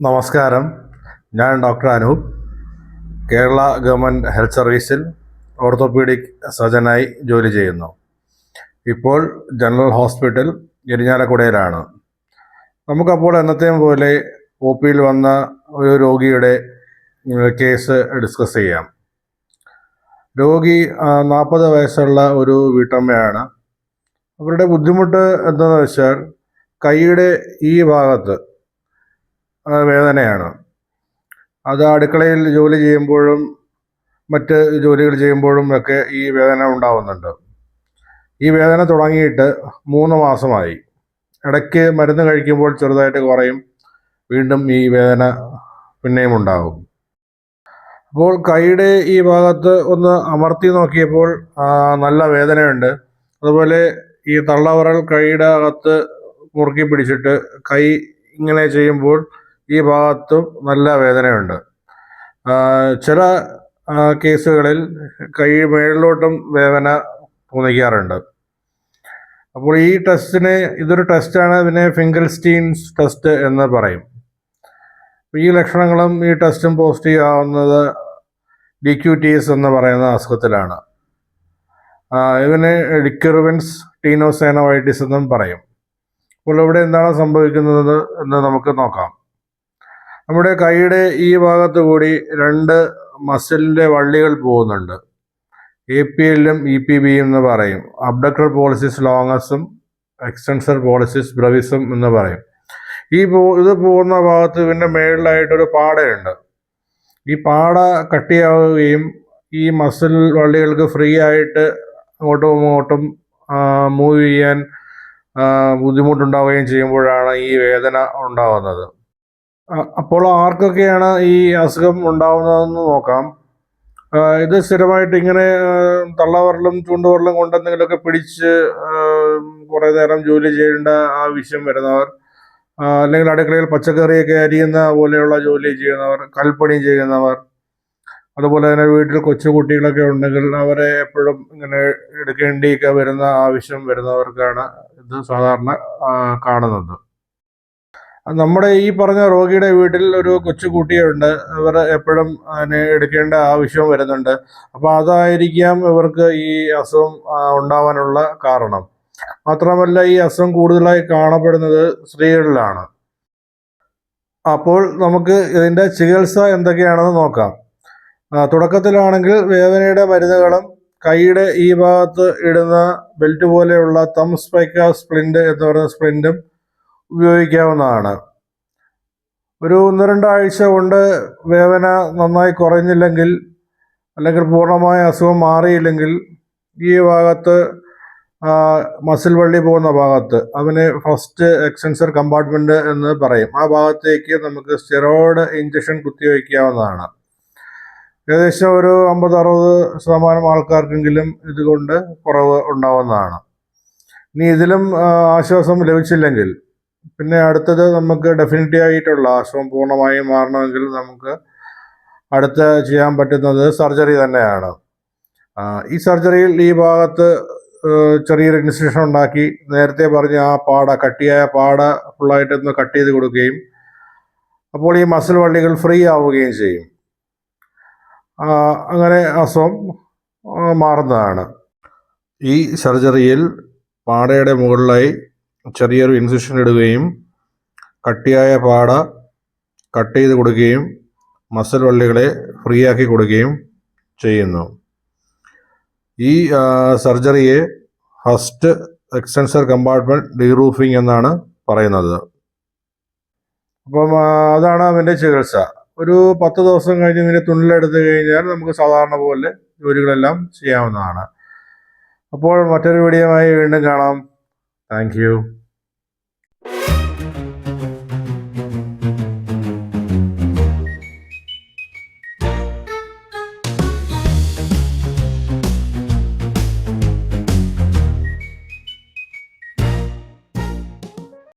നമസ്കാരം. ഞാൻ doctor Anoop. Kerala government health സർവീസിൽ ഓർത്തോപീഡിക് സർജനായി ജോലി ചെയ്യുന്നു. ഇപ്പോൾ ജനറൽ ഹോസ്പിറ്റൽ ഇരിഞ്ഞാലക്കുടയിലാണ്. നമുക്കപ്പോൾ എന്നത്തെയും പോലെ ഒ പിയിൽ വന്ന ഒരു രോഗിയുടെ കേസ് ഡിസ്കസ് ചെയ്യാം. രോഗി നാൽപ്പത് വയസ്സുള്ള ഒരു വീട്ടമ്മയാണ്. അവരുടെ ബുദ്ധിമുട്ട് എന്താണെന്ന് വെച്ചാൽ കൈയുടെ ഈ ഭാഗത്ത് വേദനയാണ്. അത് അടുക്കളയിൽ ജോലി ചെയ്യുമ്പോഴും മറ്റ് ജോലികൾ ചെയ്യുമ്പോഴും ഒക്കെ ഈ വേദന ഉണ്ടാവുന്നുണ്ട്. ഈ വേദന തുടങ്ങിയിട്ട് മൂന്ന് മാസമായി. ഇടയ്ക്ക് മരുന്ന് കഴിക്കുമ്പോൾ ചെറുതായിട്ട് കുറയും. വീണ്ടും ഈ വേദന പിന്നെയും ഉണ്ടാകും. അപ്പോൾ കൈയുടെ ഈ ഭാഗത്ത് ഒന്ന് അമർത്തി നോക്കിയപ്പോൾ നല്ല വേദനയുണ്ട്. അതുപോലെ ഈ തള്ളവിരൽ കൈയുടെ അകത്ത് മുറുക്കി പിടിച്ചിട്ട് കൈ ഇങ്ങനെ ചെയ്യുമ്പോൾ ഈ ഭാഗത്തും നല്ല വേദനയുണ്ട്. ചില കേസുകളിൽ കൈ മേളിലോട്ടും വേദന തോന്നിക്കാറുണ്ട് അപ്പോൾ ഈ ടെസ്റ്റിന് ഇതൊരു ടെസ്റ്റാണ് ഇതിനെ ഫിംഗൽസ്റ്റീൻസ് ടെസ്റ്റ് എന്ന് പറയും. ഈ ലക്ഷണങ്ങളും ഈ ടെസ്റ്റും പോസിറ്റീവ് ആവുന്നത് ഡി ക്യു ടി എസ് എന്ന് പറയുന്ന അസുഖത്തിലാണ് ഇതിനെ ഡിക്യുറുവൻസ് ടീനോസേനോവൈറ്റിസ് എന്നും പറയും. അപ്പോൾ ഇവിടെ എന്താണ് സംഭവിക്കുന്നത് എന്ന് നമുക്ക് നോക്കാം. നമ്മുടെ കൈയുടെ ഈ ഭാഗത്ത് കൂടി രണ്ട് മസിലിന്റെ വള്ളികൾ പോകുന്നുണ്ട്. എ പി എല്ലും ഇ പി ബിയും എന്ന് പറയും. അബ്ഡക്ടർ പോളിസിസ് ലോങ്ങസും എക്സ്റ്റൻസർ പോളിസിസ് ബ്രവിസും എന്ന് പറയും. ഈ പോ ഇത് പോകുന്ന ഭാഗത്ത് ഇതിന്റെ മേളിലായിട്ടൊരു പാടയുണ്ട്. ഈ പാട കട്ടിയാവുകയും ഈ മസിൽ വള്ളികൾക്ക് ഫ്രീ ആയിട്ട് അങ്ങോട്ടും ഇങ്ങോട്ടും മൂവ് ചെയ്യാൻ ബുദ്ധിമുട്ടുണ്ടാവുകയും ചെയ്യുമ്പോഴാണ് ഈ വേദന ഉണ്ടാവുന്നത്. അ- അപ്പോൾ ആർക്കൊക്കെയാണ് ഈ അസുഖം ഉണ്ടാവുന്നതെന്ന് നോക്കാം. ഇത് സ്ഥിരമായിട്ട് ഇങ്ങനെ തള്ളവരലും ചൂണ്ടുവരലും കൊണ്ടെന്തെങ്കിലുമൊക്കെ പിടിച്ച് കുറേ നേരം ജോലി ചെയ്യേണ്ട ആവശ്യം വരുന്നവർ അല്ലെങ്കിൽ അടുക്കളയിൽ പച്ചക്കറിയൊക്കെ അരിയുന്ന പോലെയുള്ള ജോലി ചെയ്യുന്നവർ കൽപ്പണി ചെയ്യുന്നവർ അതുപോലെ തന്നെ വീട്ടിൽ കൊച്ചു കുട്ടികളൊക്കെ ഉണ്ടെങ്കിൽ അവരെ എപ്പോഴും ഇങ്ങനെ എടുക്കേണ്ടിയൊക്കെ വരുന്ന ആവശ്യം വരുന്നവർക്കാണ് ഇത് സാധാരണ കാണുന്നത്. നമ്മുടെ ഈ പറഞ്ഞ രോഗിയുടെ വീട്ടിൽ ഒരു കൊച്ചുകുട്ടിയുണ്ട്. ഇവർ എപ്പോഴും അതിനെ എടുക്കേണ്ട ആവശ്യം വരുന്നുണ്ട്. അപ്പോൾ അതായിരിക്കാം ഇവർക്ക് ഈ അസുഖം ഉണ്ടാവാനുള്ള കാരണം. മാത്രമല്ല ഈ അസുഖം കൂടുതലായി കാണപ്പെടുന്നത് സ്ത്രീകളിലാണ്. അപ്പോൾ നമുക്ക് ഇതിന്റെ ചികിത്സ എന്തൊക്കെയാണെന്ന് നോക്കാം. തുടക്കത്തിലാണെങ്കിൽ വേദനയുടെ മരുന്നുകളും കൈയുടെ ഈ ഭാഗത്ത് ഇടുന്ന ബെൽറ്റ് പോലെയുള്ള തം സ്പൈക്ക സ്പ്ലിന്റ് എന്ന് പറയുന്ന സ്പ്ലിന്റും ഉപയോഗിക്കാവുന്നതാണ്. ഒരു ഒന്ന് രണ്ടാഴ്ച കൊണ്ട് വേദന നന്നായി കുറഞ്ഞില്ലെങ്കിൽ അല്ലെങ്കിൽ പൂർണമായ അസുഖം മാറിയില്ലെങ്കിൽ ഈ ഭാഗത്ത് മസിൽ വള്ളി പോകുന്ന ഭാഗത്ത് അവന് ഫസ്റ്റ് എക്സെൻസർ കമ്പാർട്ട്മെന്റ് എന്ന് പറയും. ആ ഭാഗത്തേക്ക് നമുക്ക് സ്റ്റെറോയിഡ് ഇഞ്ചക്ഷൻ കുത്തിവയ്ക്കാവുന്നതാണ് ഏകദേശം ഒരു അമ്പത് അറുപത് ശതമാനം ആൾക്കാർക്കെങ്കിലും ഇതുകൊണ്ട് കുറവ് ഉണ്ടാവുന്നതാണ്. ഇനി ഇതിലും ആശ്വാസം ലഭിച്ചില്ലെങ്കിൽ പിന്നെ അടുത്തത് നമുക്ക് ഡെഫിനറ്റീവ് ആയിട്ടുള്ള അസുഖം പൂർണമായും മാറണമെങ്കിൽ നമുക്ക് അടുത്ത ചെയ്യാൻ പറ്റുന്നത് സർജറി തന്നെയാണ്. ഈ സർജറിയിൽ ഈ ഭാഗത്ത് ചെറിയൊരു ഇൻസ്ട്രക്ഷൻ ഉണ്ടാക്കി നേരത്തെ പറഞ്ഞ ആ പാട കട്ടിയായ പാട ഫുള്ളായിട്ടൊന്ന് കട്ട് ചെയ്ത് കൊടുക്കുകയും അപ്പോൾ ഈ മസിൽ വള്ളികൾ ഫ്രീ ആവുകയും ചെയ്യും. അങ്ങനെ അസുഖം മാറുന്നതാണ്. ഈ സർജറിയിൽ പാടയുടെ മുകളിലായി ചെറിയൊരു ഇൻസിഷൻ ഇടുകയും കട്ടിയായ പാട കട്ട് ചെയ്ത് കൊടുക്കുകയും മസിൽ വള്ളികളെ ഫ്രീ ആക്കി കൊടുക്കുകയും ചെയ്യുന്നു. ഈ സർജറിയെ ഫസ്റ്റ് എക്സ്റ്റൻസർ കമ്പാർട്ട്മെന്റ് ഡീറൂഫിംഗ് എന്നാണ് പറയുന്നത്. അപ്പം അതാണ് അതിന്റെ ചികിത്സ. ഒരു പത്ത് ദിവസം കഴിഞ്ഞ് ഇതിന്റെ തുണിലെടുത്ത് കഴിഞ്ഞാൽ നമുക്ക് സാധാരണ പോലെ ജോലികളെല്ലാം ചെയ്യാവുന്നതാണ്. അപ്പോൾ മറ്റൊരു വീഡിയോയുമായി വീണ്ടും കാണാം. Thank you.